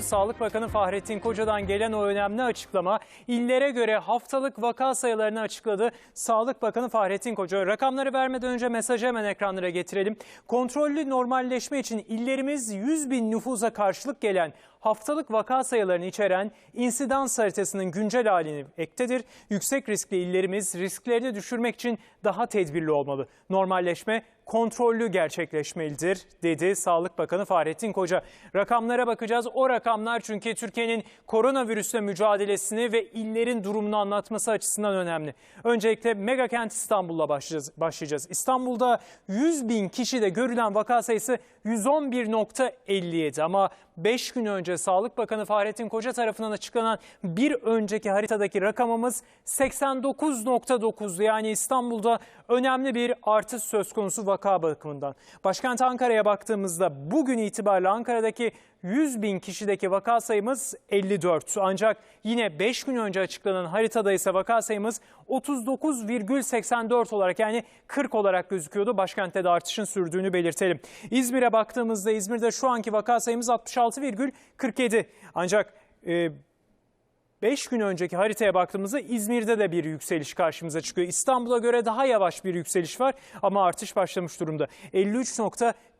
Sağlık Bakanı Fahrettin Koca'dan gelen o önemli açıklama illere göre haftalık vaka sayılarını açıkladı. Sağlık Bakanı Fahrettin Koca rakamları vermeden önce mesajı hemen ekranlara getirelim. Kontrollü normalleşme için illerimiz 100 bin nüfusa karşılık gelen haftalık vaka sayılarını içeren insidans haritasının güncel halini ektedir. Yüksek riskli illerimiz risklerini düşürmek için daha tedbirli olmalı. Normalleşme kontrollü gerçekleşmelidir dedi Sağlık Bakanı Fahrettin Koca. Rakamlara bakacağız. O rakamlar çünkü Türkiye'nin koronavirüsle mücadelesini ve illerin durumunu anlatması açısından önemli. Öncelikle mega kent İstanbul'la başlayacağız. başlayacağız. İstanbul'da 100 bin kişide görülen vaka sayısı 111.57 ama 5 gün önce Sağlık Bakanı Fahrettin Koca tarafından açıklanan bir önceki haritadaki rakamımız 89.9 yani İstanbul'da önemli bir artış söz konusu vaka bakımından. Başkent Ankara'ya baktığımızda bugün itibariyle Ankara'daki 100 bin kişideki vaka sayımız 54. Ancak yine 5 gün önce açıklanan haritada ise vaka sayımız 39,84 olarak yani 40 olarak gözüküyordu. Başkentte de artışın sürdüğünü belirtelim. İzmir'e baktığımızda İzmir'de şu anki vaka sayımız 66,47. Ancak e, 5 gün önceki haritaya baktığımızda İzmir'de de bir yükseliş karşımıza çıkıyor. İstanbul'a göre daha yavaş bir yükseliş var ama artış başlamış durumda.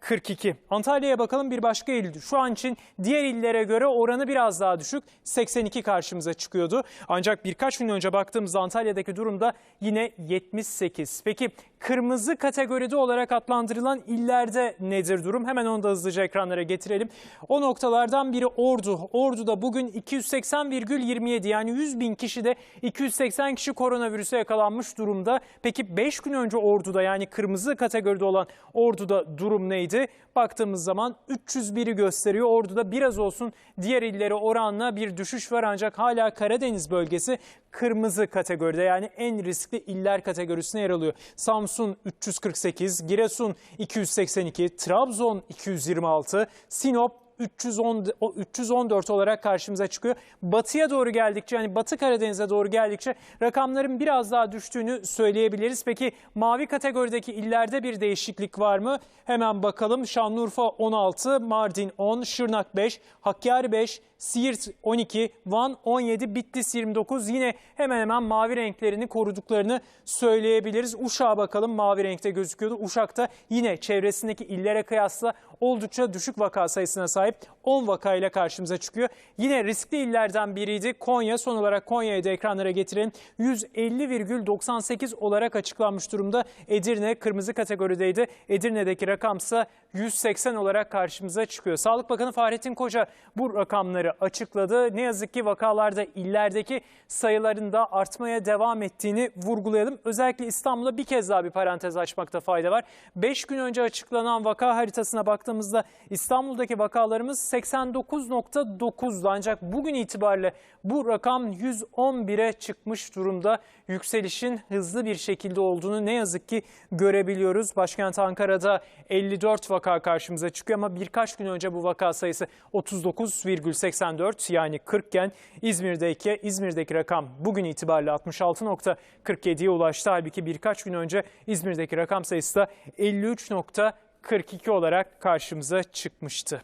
53.42. Antalya'ya bakalım bir başka il. Şu an için diğer illere göre oranı biraz daha düşük. 82 karşımıza çıkıyordu. Ancak birkaç gün önce baktığımızda Antalya'daki durumda yine 78. Peki kırmızı kategoride olarak adlandırılan illerde nedir durum? Hemen onu da hızlıca ekranlara getirelim. O noktalardan biri Ordu. Ordu'da bugün 280,27 yani 100 bin kişide 280 kişi koronavirüse yakalanmış durumda. Peki 5 gün önce Ordu'da yani kırmızı kategoride olan Ordu'da durum neydi? Baktığımız zaman 301'i gösteriyor. Ordu'da biraz olsun diğer illere oranla bir düşüş var ancak hala Karadeniz bölgesi kırmızı kategoride yani en riskli iller kategorisine yer alıyor. Samsun 348, Giresun 282, Trabzon 226, Sinop 310, o 314 olarak karşımıza çıkıyor. Batıya doğru geldikçe yani Batı Karadeniz'e doğru geldikçe rakamların biraz daha düştüğünü söyleyebiliriz. Peki mavi kategorideki illerde bir değişiklik var mı? Hemen bakalım. Şanlıurfa 16, Mardin 10, Şırnak 5, Hakkari 5, Siirt 12, Van 17, Bitlis 29. Yine hemen hemen mavi renklerini koruduklarını söyleyebiliriz. Uşak'a bakalım mavi renkte gözüküyordu. Uşak'ta yine çevresindeki illere kıyasla oldukça düşük vaka sayısına sahip 10 vakayla karşımıza çıkıyor. Yine riskli illerden biriydi Konya. Son olarak Konya'yı da ekranlara getirelim. 150,98 olarak açıklanmış durumda. Edirne kırmızı kategorideydi. Edirne'deki rakamsa 180 olarak karşımıza çıkıyor. Sağlık Bakanı Fahrettin Koca bu rakamları açıkladı. Ne yazık ki vakalarda illerdeki sayıların da artmaya devam ettiğini vurgulayalım. Özellikle İstanbul'a bir kez daha bir parantez açmakta fayda var. 5 gün önce açıklanan vaka haritasına baktığımızda İstanbul'daki vakalarımız 89.9'du. Ancak bugün itibariyle bu rakam 111'e çıkmış durumda. Yükselişin hızlı bir şekilde olduğunu ne yazık ki görebiliyoruz. Başkent Ankara'da 54 vaka karşımıza çıkıyor ama birkaç gün önce bu vaka sayısı 39,84 yani 40 iken İzmir'deki İzmir'deki rakam bugün itibariyle 66.47'ye ulaştı. Halbuki birkaç gün önce İzmir'deki rakam sayısı da 53.42 olarak karşımıza çıkmıştı.